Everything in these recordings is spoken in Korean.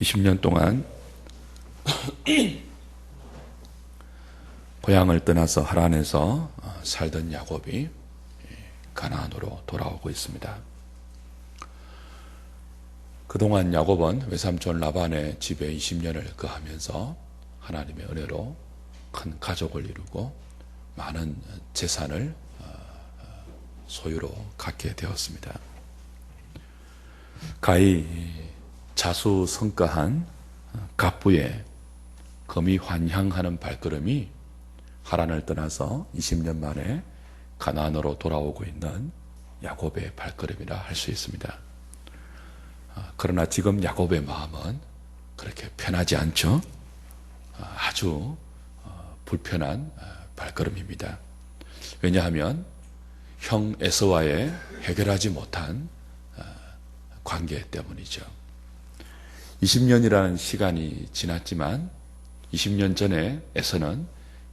20년 동안 고향을 떠나서 하란에서 어, 살던 야곱이 가나안으로 돌아오고 있습니다. 그동안 야곱은 외삼촌 라반의 집에 20년을 거하면서 하나님의 은혜로 큰 가족을 이루고 많은 재산을 어, 소유로 갖게 되었습니다. 가히 자수성가한 갑부의 검이 환향하는 발걸음이 하란을 떠나서 20년 만에 가나안으로 돌아오고 있는 야곱의 발걸음이라 할 수 있습니다. 아, 그러나 지금 야곱의 마음은 그렇게 편하지 않죠. 아, 아주 어, 불편한 아, 발걸음입니다. 왜냐하면 형 에서와의 해결하지 못한 관계 때문이죠. 20년이라는 시간이 지났지만 20년 전에 에서는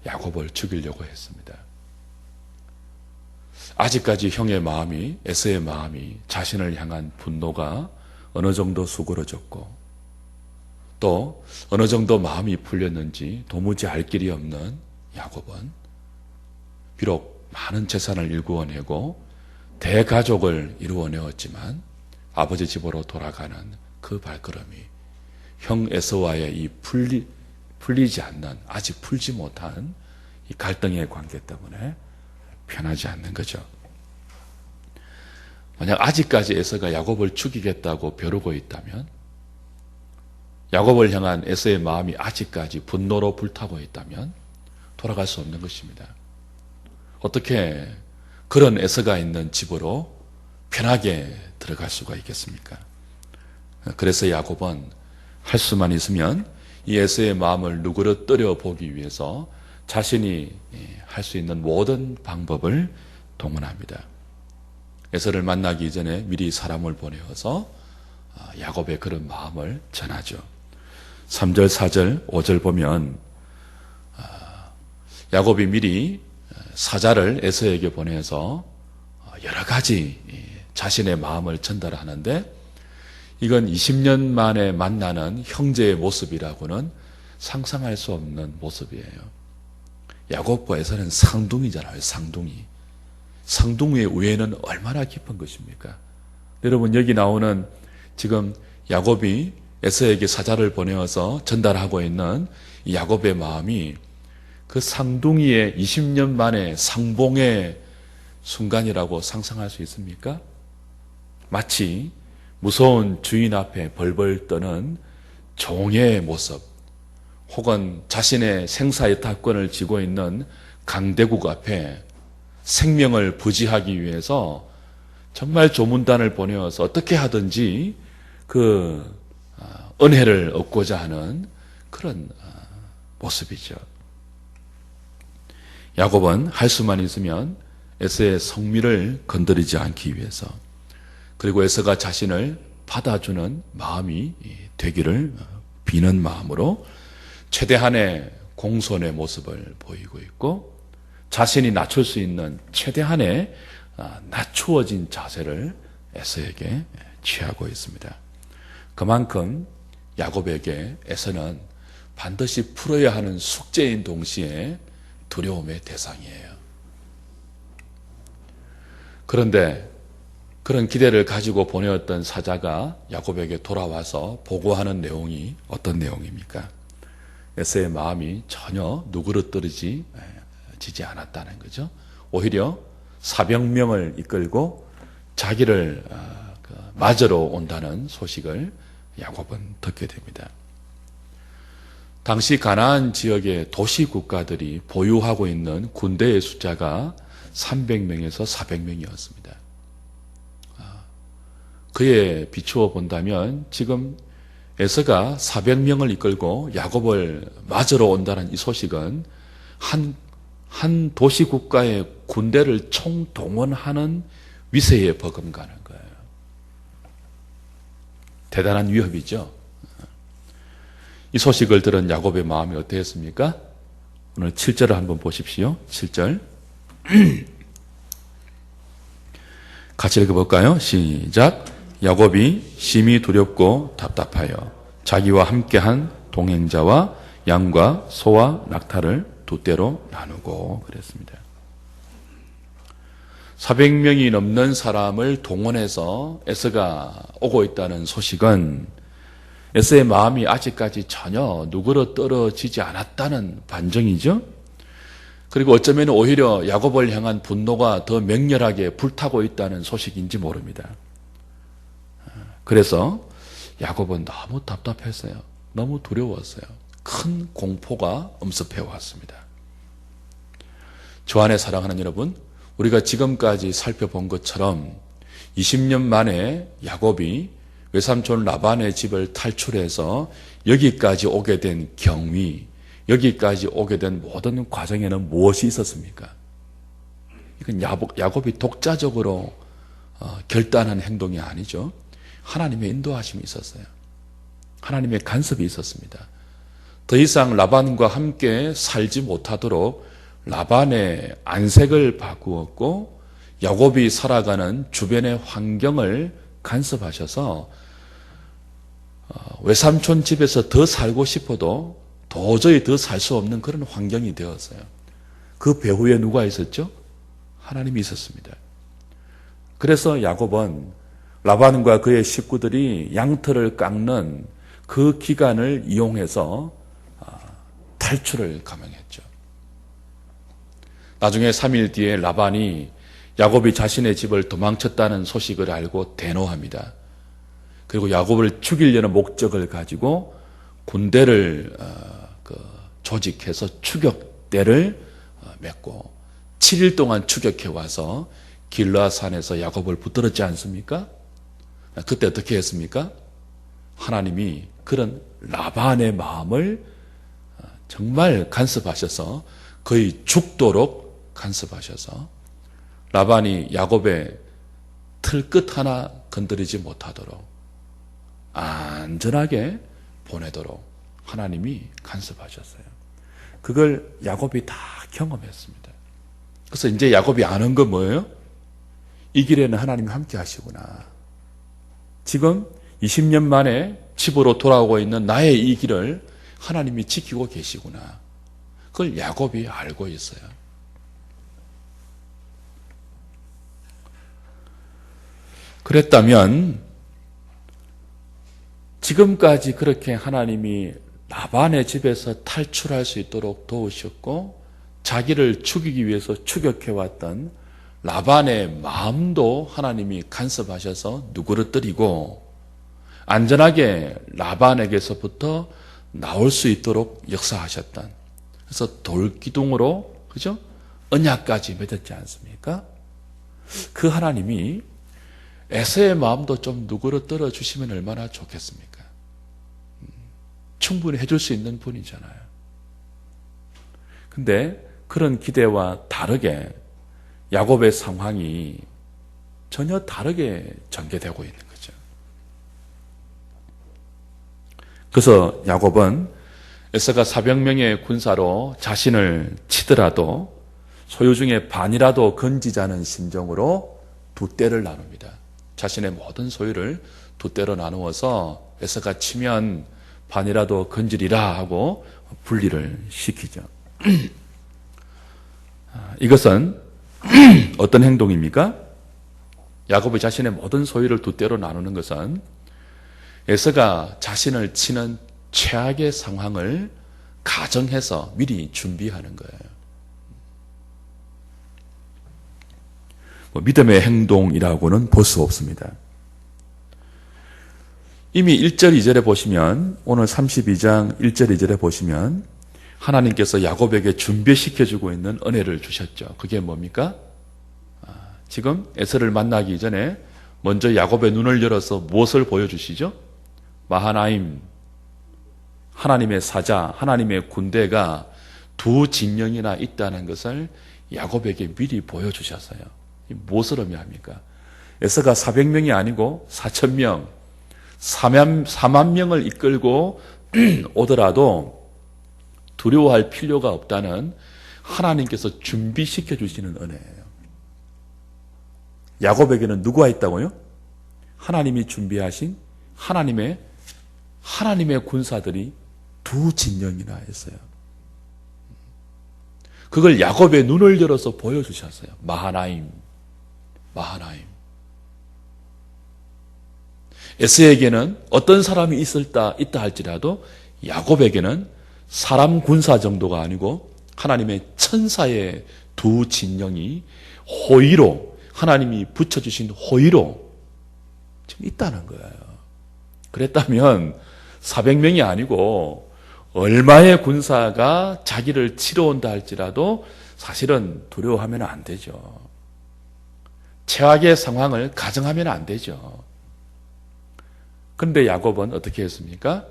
야곱을 죽이려고 했습니다. 아직까지 형의 마음이 에서의 마음이 자신을 향한 분노가 어느 정도 수그러졌고 또 어느 정도 마음이 풀렸는지 도무지 알 길이 없는 야곱은 비록 많은 재산을 일구어내고 대가족을 이루어내었지만 아버지 집으로 돌아가는 그 발걸음이 형 에서와의 이 풀리, 풀리지 않는, 아직 풀지 못한 이 갈등의 관계 때문에 편하지 않는 거죠. 만약 아직까지 에서가 야곱을 죽이겠다고 벼르고 있다면, 야곱을 향한 에서의 마음이 아직까지 분노로 불타고 있다면, 돌아갈 수 없는 것입니다. 어떻게 그런 에서가 있는 집으로 편하게 들어갈 수가 있겠습니까? 그래서 야곱은 할 수만 있으면 이 에서의 마음을 누그러뜨려 보기 위해서 자신이 예, 할수 있는 모든 방법을 동원합니다. 에서를 만나기 전에 미리 사람을 보내어서 아, 야곱의 그런 마음을 전하죠. 3절, 4절, 5절 보면 아, 야곱이 미리 사자를 에서에게 보내서 여러 가지 예, 자신의 마음을 전달하는데 이건 20년 만에 만나는 형제의 모습이라고는 상상할 수 없는 모습이에요. 야곱과 에서는 상둥이잖아요, 상둥이. 상둥이의 우애는 얼마나 깊은 것입니까? 여러분, 여기 나오는 지금 야곱이 에서에게 사자를 보내어서 전달하고 있는 야곱의 마음이 그 상둥이의 20년 만에 상봉의 순간이라고 상상할 수 있습니까? 마치 무서운 주인 앞에 벌벌 떠는 종의 모습, 혹은 자신의 생사의탁권을 쥐고 있는 강대국 앞에 생명을 부지하기 위해서 정말 조문단을 보내어서 어떻게 하든지 그 아, 은혜를 얻고자 하는 그런 아, 모습이죠. 야곱은 할 수만 있으면 에서의 성미를 건드리지 않기 위해서 그리고 에서가 자신을 받아주는 마음이 되기를 비는 마음으로 최대한의 공손의 모습을 보이고 있고 자신이 낮출 수 있는 최대한의 아, 낮추어진 자세를 에서에게 취하고 있습니다. 그만큼 야곱에게 에서는 반드시 풀어야 하는 숙제인 동시에 두려움의 대상이에요. 그런데 그런 기대를 가지고 보내었던 사자가 야곱에게 돌아와서 보고하는 내용이 어떤 내용입니까? 에서의 마음이 전혀 누그러뜨리지 지지 않았다는 거죠. 오히려 400명을 이끌고 자기를 어, 그 맞으러 온다는 소식을 야곱은 듣게 됩니다. 당시 가나안 지역의 도시 국가들이 보유하고 있는 군대의 숫자가 300명에서 400명이었습니다. 아, 그에 비추어 본다면 지금 에서가 400명을 이끌고 야곱을 맞으러 온다는 이 소식은 한, 한 도시 국가의 군대를 총동원하는 위세에 버금가는 거예요. 대단한 위협이죠. 이 소식을 들은 야곱의 마음이 어땠습니까? 오늘 7절을 한번 보십시오. 7절. 같이 읽어볼까요? 시작. 야곱이 심히 두렵고 답답하여 자기와 함께한 동행자와 양과 소와 낙타를 두 대로 나누고 그랬습니다. 400명이 넘는 사람을 동원해서 에스가 오고 있다는 소식은 에스의 마음이 아직까지 전혀 누구로 떨어지지 않았다는 반증이죠. 그리고 어쩌면 오히려 야곱을 향한 분노가 더 맹렬하게 불타고 있다는 소식인지 모릅니다. 그래서 야곱은 너무 답답했어요. 너무 두려웠어요. 큰 공포가 엄습해 왔습니다. 저 안에 사랑하는 여러분, 우리가 지금까지 살펴본 것처럼 20년 만에 야곱이 외삼촌 라반의 집을 탈출해서 여기까지 오게 된 경위, 여기까지 오게 된 모든 과정에는 무엇이 있었습니까? 이건 야곱이 독자적으로 어, 결단한 행동이 아니죠. 하나님의 인도하심이 있었어요. 하나님의 간섭이 있었습니다. 더 이상 라반과 함께 살지 못하도록 라반의 안색을 바꾸었고 야곱이 살아가는 주변의 환경을 간섭하셔서 어, 외삼촌 집에서 더 살고 싶어도 도저히 더 살 수 없는 그런 환경이 되었어요. 그 배후에 누가 있었죠? 하나님이 있었습니다. 그래서 야곱은 라반과 그의 식구들이 양털을 깎는 그 기간을 이용해서 아, 탈출을 감행했죠. 나중에 3일 뒤에 라반이 야곱이 자신의 집을 도망쳤다는 소식을 알고 대노합니다. 그리고 야곱을 죽이려는 목적을 가지고 군대를 어, 그 조직해서 추격대를 어, 맺고 7일 동안 추격해 와서 길라산에서 야곱을 붙들었지 않습니까? 그때 어떻게 했습니까? 하나님이 그런 라반의 마음을 어, 정말 간섭하셔서 거의 죽도록 간섭하셔서 라반이 야곱의 틀 끝 하나 건드리지 못하도록 안전하게 보내도록 하나님이 간섭하셨어요. 그걸 야곱이 다 경험했습니다. 그래서 이제 야곱이 아는 건 뭐예요? 이 길에는 하나님이 함께 하시구나. 지금 20년 만에 집으로 돌아오고 있는 나의 이 길을 하나님이 지키고 계시구나. 그걸 야곱이 알고 있어요. 그랬다면 지금까지 그렇게 하나님이 라반의 집에서 탈출할 수 있도록 도우셨고 자기를 죽이기 위해서 추격해왔던 라반의 마음도 하나님이 간섭하셔서 누구를뜨리고 안전하게 라반에게서부터 나올 수 있도록 역사하셨던 그래서 돌기둥으로 그죠 언약까지 맺었지 않습니까? 그 하나님이 에서의 마음도 좀 떨어 주시면 얼마나 좋겠습니까? 음, 충분히 해줄 수 있는 분이잖아요. 근데 그런 기대와 다르게 야곱의 상황이 전혀 다르게 전개되고 있는 거죠. 그래서 야곱은 에서가 400명의 군사로 자신을 치더라도 소유 중에 반이라도 건지자는 심정으로 두 때를 나눕니다. 자신의 모든 소유를 두 때로 나누어서 에서가 치면 반이라도 건지리라 하고 분리를 시키죠. 아, 이것은 어떤 행동입니까? 야곱이 자신의 모든 소유를 두 때로 나누는 것은 에서가 자신을 치는 최악의 상황을 가정해서 미리 준비하는 거예요. 뭐 믿음의 행동이라고는 볼 수 없습니다. 이미 1절, 2절에 보시면, 오늘 32장 1절, 2절에 보시면, 하나님께서 야곱에게 준비시켜주고 있는 은혜를 주셨죠. 그게 뭡니까? 아, 지금 에서를 만나기 전에 먼저 야곱의 눈을 열어서 무엇을 보여주시죠? 마하나임, 하나님의 사자, 하나님의 군대가 두 진영이나 있다는 것을 야곱에게 미리 보여주셨어요. 무엇을 의미합니까? 에서가 400명이 아니고 4천명, 4만, 4만 명을 이끌고 오더라도 두려워할 필요가 없다는 하나님께서 준비시켜 주시는 은혜예요. 야곱에게는 누구가 있다고요? 하나님이 준비하신 하나님의 하나님의 군사들이 두 진영이나 했어요. 그걸 야곱의 눈을 열어서 보여주셨어요. 마하나임, 마하나임. 에스에게는 어떤 사람이 있을다 있다 할지라도 야곱에게는 사람 군사 정도가 아니고 하나님의 천사의 두 진영이 호의로 하나님이 붙여주신 호의로 지금 있다는 거예요. 그랬다면 400명이 아니고 얼마의 군사가 자기를 치러 온다 할지라도 사실은 두려워하면 안 되죠. 최악의 상황을 가정하면 안 되죠. 그런데 야곱은 어떻게 했습니까?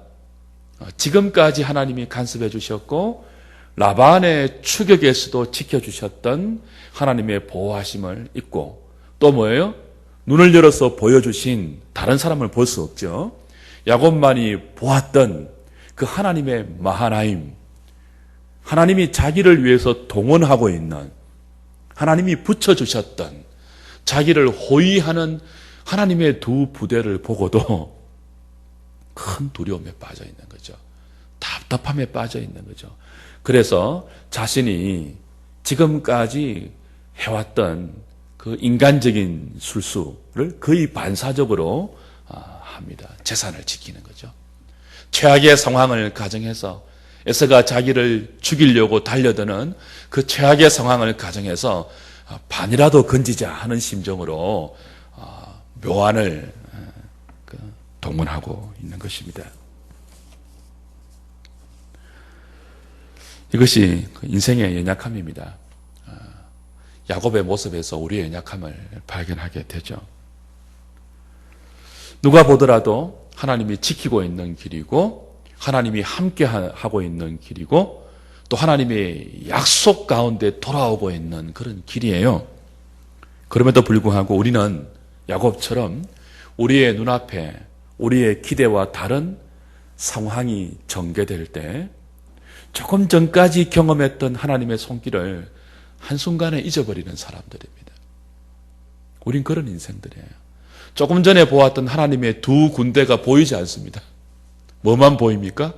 어, 지금까지 하나님이 간섭해 주셨고 라반의 추격에서도 지켜주셨던 하나님의 보호하심을 잊고 또 뭐예요? 눈을 열어서 보여주신 다른 사람을 볼 수 없죠. 야곱만이 보았던 그 하나님의 마하나임, 하나님이 자기를 위해서 동원하고 있는 하나님이 붙여주셨던 자기를 호위하는 하나님의 두 부대를 보고도 큰 두려움에 빠져 있는 거죠. 답답함에 빠져 있는 거죠. 그래서 자신이 지금까지 해왔던 그 인간적인 술수를 거의 반사적으로 아, 합니다. 재산을 지키는 거죠. 최악의 상황을 가정해서 에서가 자기를 죽이려고 달려드는 그 최악의 상황을 가정해서 아, 반이라도 건지자 하는 심정으로 아, 묘안을 그 동원하고 있는 것입니다. 이것이 그 인생의 연약함입니다. 야곱의 모습에서 우리의 연약함을 발견하게 되죠. 누가 보더라도 하나님이 지키고 있는 길이고 하나님이 함께 하고 있는 길이고 또 하나님의 약속 가운데 돌아오고 있는 그런 길이에요. 그럼에도 불구하고 우리는 야곱처럼 우리의 눈앞에 우리의 기대와 다른 상황이 전개될 때 조금 전까지 경험했던 하나님의 손길을 한순간에 잊어버리는 사람들입니다. 우린 그런 인생들이에요. 조금 전에 보았던 하나님의 두 군대가 보이지 않습니다. 뭐만 보입니까?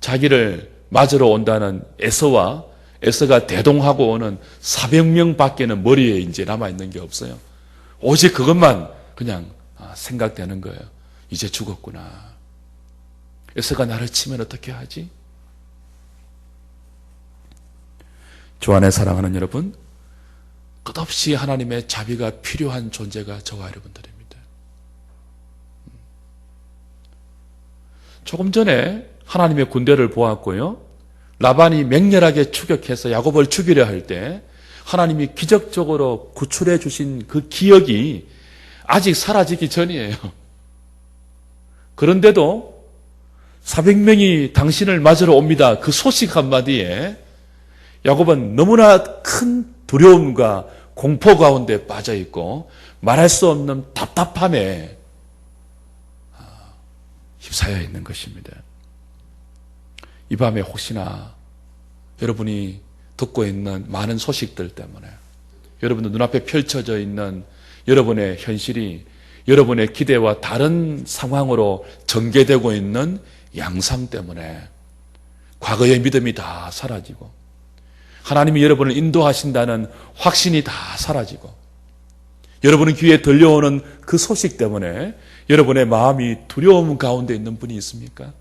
자기를 맞으러 온다는 에서와 에서가 대동하고 오는 400명 밖에는 머리에 이제 남아있는 게 없어요. 오직 그것만 그냥 아, 생각되는 거예요. 이제 죽었구나. 에서가 나를 치면 어떻게 하지? 주 안에 사랑하는 여러분, 끝없이 하나님의 자비가 필요한 존재가 저와 여러분들입니다. 조금 전에 하나님의 군대를 보았고요. 라반이 맹렬하게 추격해서 야곱을 죽이려 할 때 하나님이 기적적으로 구출해 주신 그 기억이 아직 사라지기 전이에요. 그런데도 400명이 당신을 맞으러 옵니다. 그 소식 한마디에 야곱은 너무나 큰 두려움과 공포 가운데 빠져 있고 말할 수 없는 답답함에 아, 휩싸여 있는 것입니다. 이 밤에 혹시나 여러분이 듣고 있는 많은 소식들 때문에 여러분들 눈앞에 펼쳐져 있는 여러분의 현실이 여러분의 기대와 다른 상황으로 전개되고 있는 양상 때문에 과거의 믿음이 다 사라지고 하나님이 여러분을 인도하신다는 확신이 다 사라지고 여러분의 귀에 들려오는 그 소식 때문에 여러분의 마음이 두려움 가운데 있는 분이 있습니까?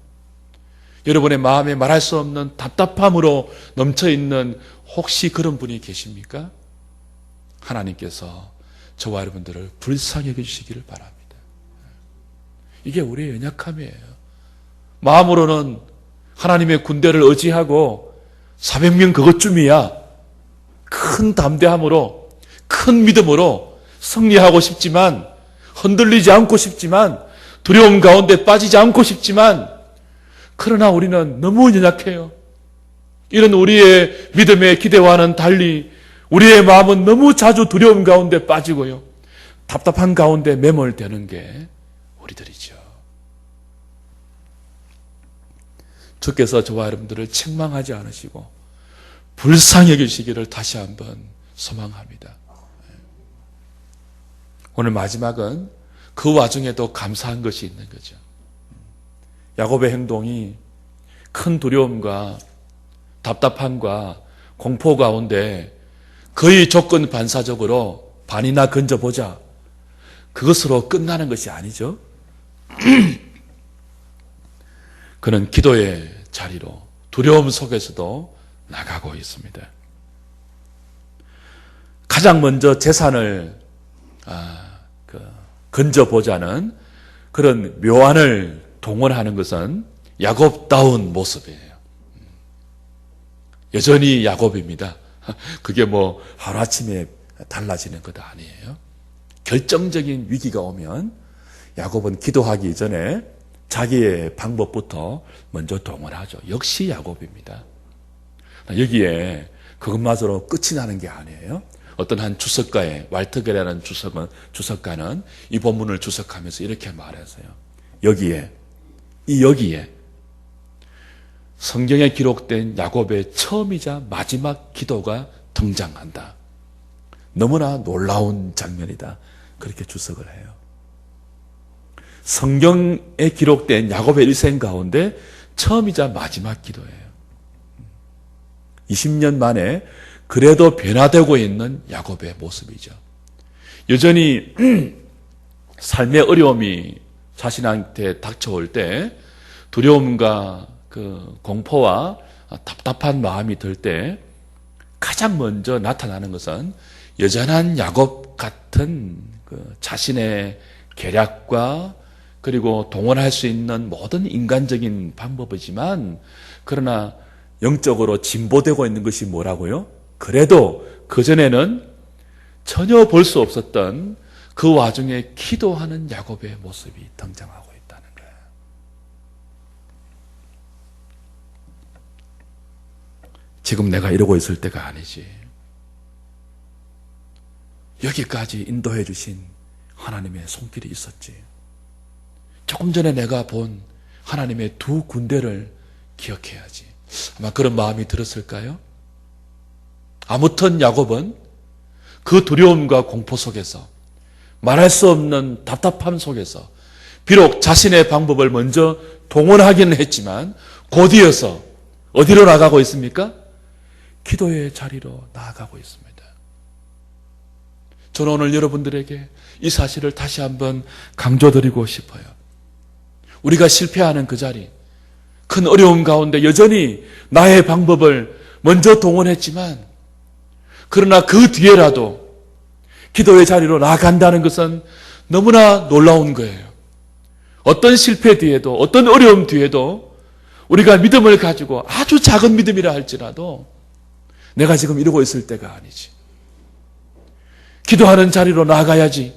여러분의 마음에 말할 수 없는 답답함으로 넘쳐 있는 혹시 그런 분이 계십니까? 하나님께서 저와 여러분들을 불쌍히 여기시기를 바랍니다. 이게 우리의 연약함이에요. 마음으로는 하나님의 군대를 의지하고 400명 그것쯤이야. 큰 담대함으로, 큰 믿음으로 승리하고 싶지만, 흔들리지 않고 싶지만, 두려움 가운데 빠지지 않고 싶지만, 그러나 우리는 너무 연약해요. 이런 우리의 믿음의 기대와는 달리, 우리의 마음은 너무 자주 두려움 가운데 빠지고요. 답답한 가운데 매몰되는 게 우리들이죠. 주께서 저와 여러분들을 책망하지 않으시고 불쌍히 여기시기를 다시 한번 소망합니다. 오늘 마지막은 그 와중에도 감사한 것이 있는 거죠. 야곱의 행동이 큰 두려움과 답답함과 공포 가운데 거의 조건 반사적으로 반이나 건져보자. 그것으로 끝나는 것이 아니죠. 그는 기도의 자리로 두려움 속에서도 나가고 있습니다. 가장 먼저 재산을 아, 그, 건져보자는 그런 묘안을 동원하는 것은 야곱다운 모습이에요. 여전히 야곱입니다. 그게 뭐 하루아침에 달라지는 것 아니에요. 결정적인 위기가 오면 야곱은 기도하기 전에 자기의 방법부터 먼저 동원하죠. 역시 야곱입니다. 여기에 그것마저로 끝이 나는 게 아니에요. 어떤 한 주석가의 왈트게라는 주석은 주석가는 이 본문을 주석하면서 이렇게 말했어요. 여기에 이 여기에 성경에 기록된 야곱의 처음이자 마지막 기도가 등장한다. 너무나 놀라운 장면이다. 그렇게 주석을 해요. 성경에 기록된 야곱의 일생 가운데 처음이자 마지막 기도예요. 20년 만에 그래도 변화되고 있는 야곱의 모습이죠. 여전히 삶의 어려움이 자신한테 닥쳐올 때 두려움과 그 공포와 답답한 마음이 들 때 가장 먼저 나타나는 것은 여전한 야곱 같은 그 자신의 계략과 그리고 동원할 수 있는 모든 인간적인 방법이지만 그러나 영적으로 진보되고 있는 것이 뭐라고요? 그래도 그전에는 전혀 볼 수 없었던 그 와중에 기도하는 야곱의 모습이 등장하고 있다는 거예요. 지금 내가 이러고 있을 때가 아니지. 여기까지 인도해 주신 하나님의 손길이 있었지. 조금 전에 내가 본 하나님의 두 군대를 기억해야지. 아마 그런 마음이 들었을까요? 아무튼 야곱은 그 두려움과 공포 속에서 말할 수 없는 답답함 속에서 비록 자신의 방법을 먼저 동원하기는 했지만 곧이어서 어디로 나가고 있습니까? 기도의 자리로 나아가고 있습니다. 저는 오늘 여러분들에게 이 사실을 다시 한번 강조드리고 싶어요. 우리가 실패하는 그 자리, 큰 어려움 가운데 여전히 나의 방법을 먼저 동원했지만, 그러나 그 뒤에라도 기도의 자리로 나아간다는 것은 너무나 놀라운 거예요. 어떤 실패 뒤에도, 어떤 어려움 뒤에도 우리가 믿음을 가지고 아주 작은 믿음이라 할지라도 내가 지금 이러고 있을 때가 아니지. 기도하는 자리로 나가야지.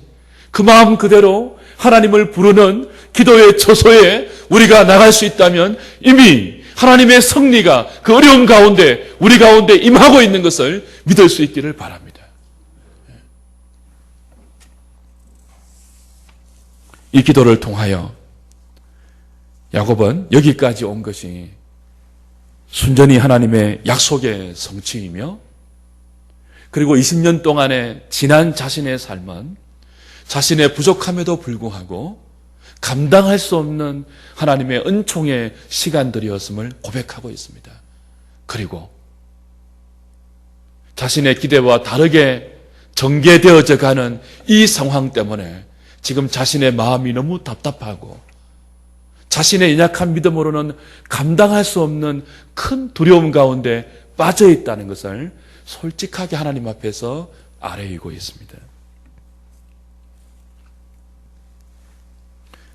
그 마음 그대로 하나님을 부르는 기도의 처소에 우리가 나갈 수 있다면 이미 하나님의 승리가 그 어려움 가운데 우리 가운데 임하고 있는 것을 믿을 수 있기를 바랍니다. 이 기도를 통하여 야곱은 여기까지 온 것이 순전히 하나님의 약속의 성취이며 그리고 20년 동안의 지난 자신의 삶은 자신의 부족함에도 불구하고 감당할 수 없는 하나님의 은총의 시간들이었음을 고백하고 있습니다. 그리고 자신의 기대와 다르게 전개되어져 가는 이 상황 때문에 지금 자신의 마음이 너무 답답하고 자신의 연약한 믿음으로는 감당할 수 없는 큰 두려움 가운데 빠져 있다는 것을 솔직하게 하나님 앞에서 아뢰이고 있습니다.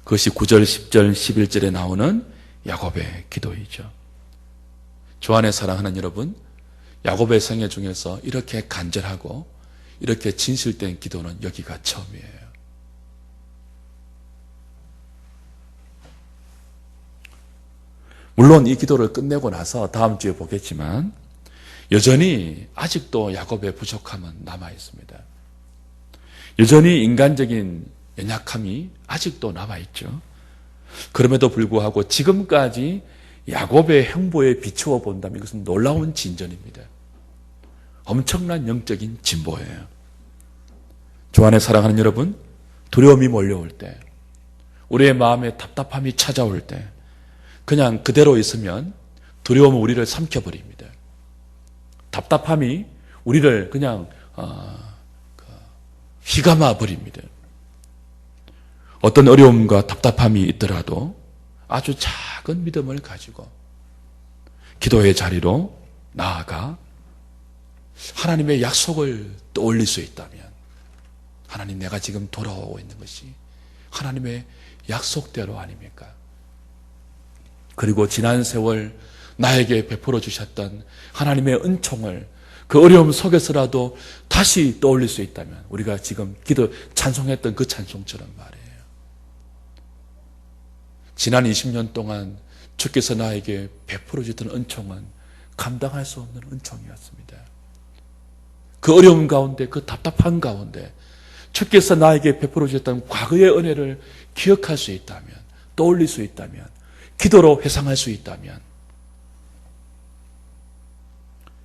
그것이 9절, 10절, 11절에 나오는 야곱의 기도이죠. 주 안에 사랑하는 여러분, 야곱의 생애 중에서 이렇게 간절하고 이렇게 진실된 기도는 여기가 처음이에요. 물론 이 기도를 끝내고 나서 다음 주에 보겠지만 여전히 아직도 야곱의 부족함은 남아 있습니다. 여전히 인간적인 연약함이 아직도 남아 있죠. 그럼에도 불구하고 지금까지 야곱의 행보에 비추어 본다면 이것은 놀라운 진전입니다. 엄청난 영적인 진보예요. 주 안에 사랑하는 여러분, 두려움이 몰려올 때, 우리의 마음에 답답함이 찾아올 때, 그냥 그대로 있으면 두려움은 우리를 삼켜버립니다. 답답함이 우리를 그냥 어, 그 휘감아 버립니다. 어떤 어려움과 답답함이 있더라도 아주 작은 믿음을 가지고 기도의 자리로 나아가 하나님의 약속을 떠올릴 수 있다면 하나님 내가 지금 돌아오고 있는 것이 하나님의 약속대로 아닙니까? 그리고 지난 세월 나에게 베풀어 주셨던 하나님의 은총을 그 어려움 속에서라도 다시 떠올릴 수 있다면 우리가 지금 기도 찬송했던 그 찬송처럼 말이에요. 지난 20년 동안 주께서 나에게 베풀어 주던 은총은 감당할 수 없는 은총이었습니다. 그 어려움 가운데 그 답답한 가운데 주께서 나에게 베풀어 주셨던 과거의 은혜를 기억할 수 있다면 떠올릴 수 있다면 기도로 회상할 수 있다면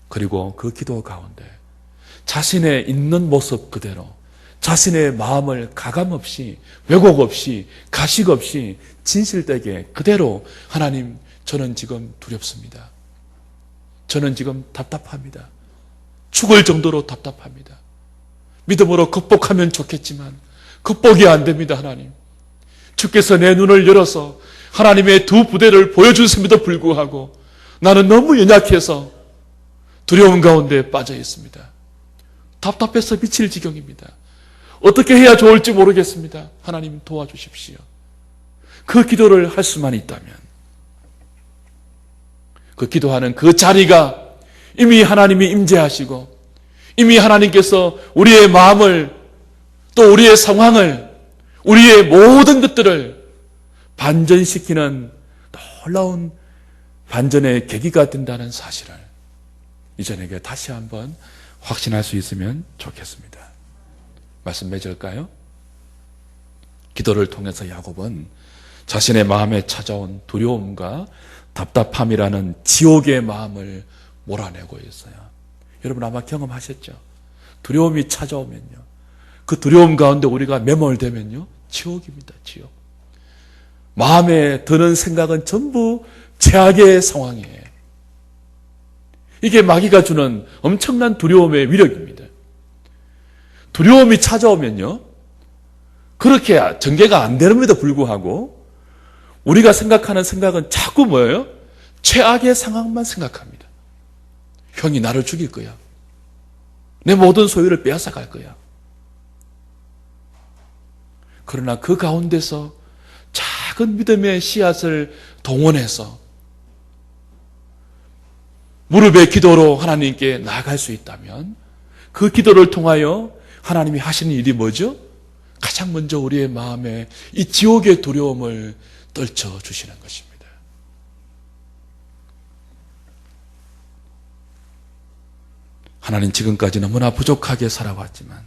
그리고 그 기도 가운데 자신의 있는 모습 그대로 자신의 마음을 가감 없이 왜곡 없이 가식 없이 진실되게 그대로 하나님 저는 지금 두렵습니다. 저는 지금 답답합니다. 죽을 정도로 답답합니다. 믿음으로 극복하면 좋겠지만 극복이 안 됩니다, 하나님. 주께서 내 눈을 열어서 하나님의 두 부대를 보여주심에도 불구하고 나는 너무 연약해서 두려움 가운데 빠져 있습니다. 답답해서 미칠 지경입니다. 어떻게 해야 좋을지 모르겠습니다. 하나님 도와주십시오. 그 기도를 할 수만 있다면 그 기도하는 그 자리가 이미 하나님이 임재하시고 이미 하나님께서 우리의 마음을 또 우리의 상황을 우리의 모든 것들을 반전시키는 놀라운 반전의 계기가 된다는 사실을 이전에게 다시 한번 확신할 수 있으면 좋겠습니다. 말씀 맺을까요? 기도를 통해서 야곱은 자신의 마음에 찾아온 두려움과 답답함이라는 지옥의 마음을 몰아내고 있어요. 여러분 아마 경험하셨죠? 두려움이 찾아오면요. 그 두려움 가운데 우리가 매몰되면요. 지옥입니다. 지옥. 마음에 드는 생각은 전부 최악의 상황이에요. 이게 마귀가 주는 엄청난 두려움의 위력입니다. 두려움이 찾아오면요. 그렇게 전개가 안 되는데도 불구하고 우리가 생각하는 생각은 자꾸 뭐예요? 최악의 상황만 생각합니다. 형이 나를 죽일 거야. 내 모든 소유를 빼앗아 갈 거야. 그러나 그 가운데서 작은 믿음의 씨앗을 동원해서 무릎의 기도로 하나님께 나아갈 수 있다면 그 기도를 통하여 하나님이 하시는 일이 뭐죠? 가장 먼저 우리의 마음에 이 지옥의 두려움을 떨쳐 주시는 것입니다. 하나님 지금까지 너무나 부족하게 살아왔지만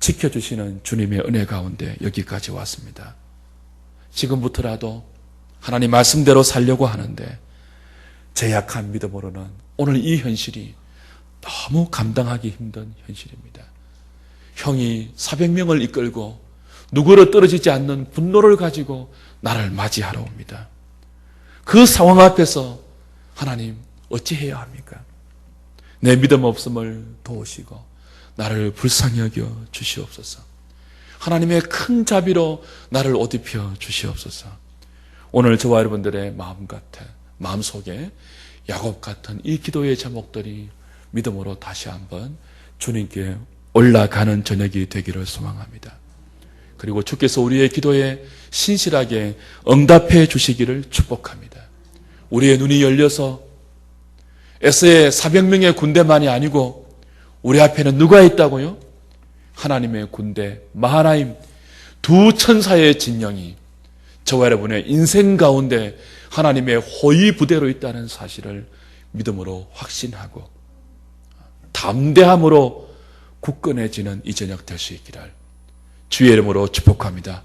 지켜주시는 주님의 은혜 가운데 여기까지 왔습니다. 지금부터라도 하나님 말씀대로 살려고 하는데 제 약한 믿음으로는 오늘 이 현실이 너무 감당하기 힘든 현실입니다. 형이 400명을 이끌고 누구로 떨어지지 않는 분노를 가지고 나를 맞이하러 옵니다. 그 상황 앞에서 하나님 어찌해야 합니까? 내 믿음 없음을 도우시고 나를 불쌍히 여겨 주시옵소서. 하나님의 큰 자비로 나를 옷 입혀 주시옵소서. 오늘 저와 여러분들의 마음 같아 마음 속에 야곱 같은 이 기도의 제목들이 믿음으로 다시 한번 주님께 올라가는 저녁이 되기를 소망합니다. 그리고 주께서 우리의 기도에 신실하게 응답해 주시기를 축복합니다. 우리의 눈이 열려서 에스의 400명의 군대만이 아니고 우리 앞에는 누가 있다고요? 하나님의 군대 마하나임 두 천사의 진영이 저와 여러분의 인생 가운데 하나님의 호위 부대로 있다는 사실을 믿음으로 확신하고 담대함으로 굳건해지는 이 저녁 될 수 있기를 주의 이름으로 축복합니다.